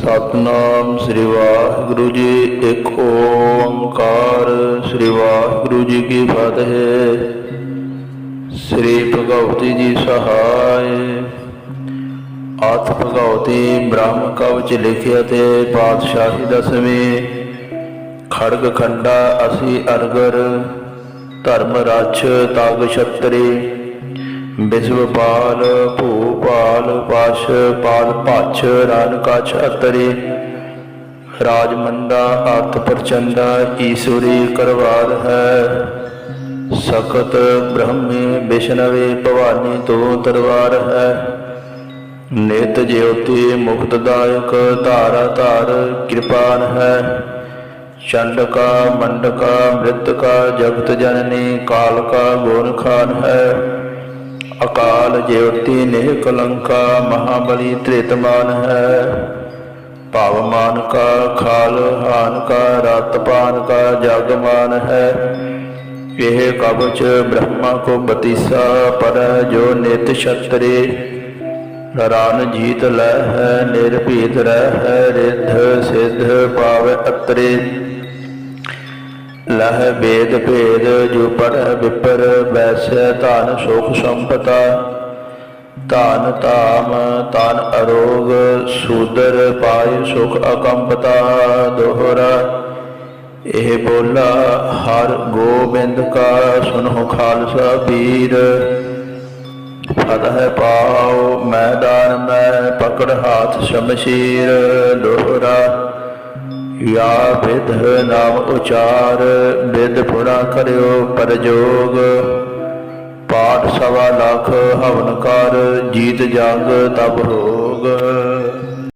ਸਤਨਾਮ ਸ੍ਰੀ ਵਾਹਿਗੁਰੂ ਜੀ, ਇੱਕ ਓੰਕਾਰ ਸ੍ਰੀ ਵਾਹਿਗੁਰੂ ਜੀ ਕੀ ਫਤਿਹ। ਸ੍ਰੀ ਭਗਵਤੀ ਜੀ ਸਹਾਇ। ਆਤ ਭਗਵਤੀ ਬ੍ਰਹਮ ਕਵਚ ਲਿਖਿਆ ਤੇ ਪਾਤਸ਼ਾਹੀ ਦਸਵੇਂ। ਖੜਗ ਖੰਡਾ ਅਸੀਂ ਅਰਗਰ, ਧਰਮ ਰੱਛ ਤਾਗ ਛਤਰੀ। ਬਿਸਵਪਾਲ ਭੂਪਾਲ ਪਸ਼ ਪਾਲ, ਭਛ ਰਨ ਕਛ, ਅਤਰੇ ਰਾਜਮੰਡਾ ਅਰਥ ਪ੍ਰਚੰਡਾ ਈਸ਼ਵਰੀ ਕਰਵਾਰ ਹੈ। ਸਖਤ ਬ੍ਰਹਮੇ ਵਿਸ਼ਨਵੇ ਭਵਾਨੀ ਤੋਂ ਦਰਬਾਰ ਹੈ। ਨਿਤ ਜਿਉਤੀ ਮੁਕਤਦਾਇਕ ਧਾਰਾ ਧਾਰ ਕਿਰਪਾਨ ਹੈ। ਚੰਡਕਾ, ਮੰਡਕਾ, ਮ੍ਰਿਤਕਾ, ਜਗਤ ਜਨਨੀ, ਕਾਲਕਾ, ਗੁਣ ਖਾਨ ਹੈ। ਅਕਾਲ ਜਿਉਤੀ ਨਿਹ ਕਲੰਕਾ ਮਹਾਬਲੀ ਤ੍ਰਿਤਮਾਨ ਹੈ। ਭਾਵਮਾਨ ਕਾ ਖਾਲ ਹਾਨ ਕਾ ਰਤਪਾਨ ਕਾ ਜਗਮਾਨ ਹੈ। ਇਹ ਕਵਚ ਬ੍ਰਹਮਾ ਕੋ ਬਤੀਸਾ ਪਰ, ਜੋ ਨਿਤ ਛਤਰੇ। ਰਨ ਜੀਤ ਲੈ ਹੈ, ਨਿਰਭੀਤ ਰਹਿ ਹੈ, ਰਿੱਧ ਸਿੱਧ ਪਾਵੈ ਅਤਰੇ। ਲਹ ਬੇਦ ਭੇਦ ਜੋ ਪੜ੍ਹ ਵਿਪਰ ਵੈਸੈ ਧਨ ਸੁਖ ਸੰਪਤਾ। ਧਨ ਤਾਮ ਤਨ ਅਰੋਗ ਸੂਦਰ ਪਾਇ ਸੁਖ ਅਕੰਪਤਾ। ਦੋਹਰਾ ਇਹ ਬੋਲਾ ਹਰ ਗੋਬਿੰਦ ਕਾ ਸੁਨੋ ਖਾਲਸਾ ਪੀਰ। ਫਤ ਹੈ ਪਾਉ ਮੈਦਾਨ ਮੈਂ ਪਕੜ ਹਾਥ ਸ਼ਮਸ਼ੀਰ। ਦੋਹਰਾ ਯਾ ਵਿਧ ਨਾਮ ਉਚਾਰ ਵਿਦ ਪੁਰਾ ਕਰਿਓ ਪਰਜੋਗ। ਪਾਠ ਸਵਾ ਲੱਖ ਹਵਨ ਕਰ, ਜੀਤ ਜਗ ਤਬ ਹੋਗ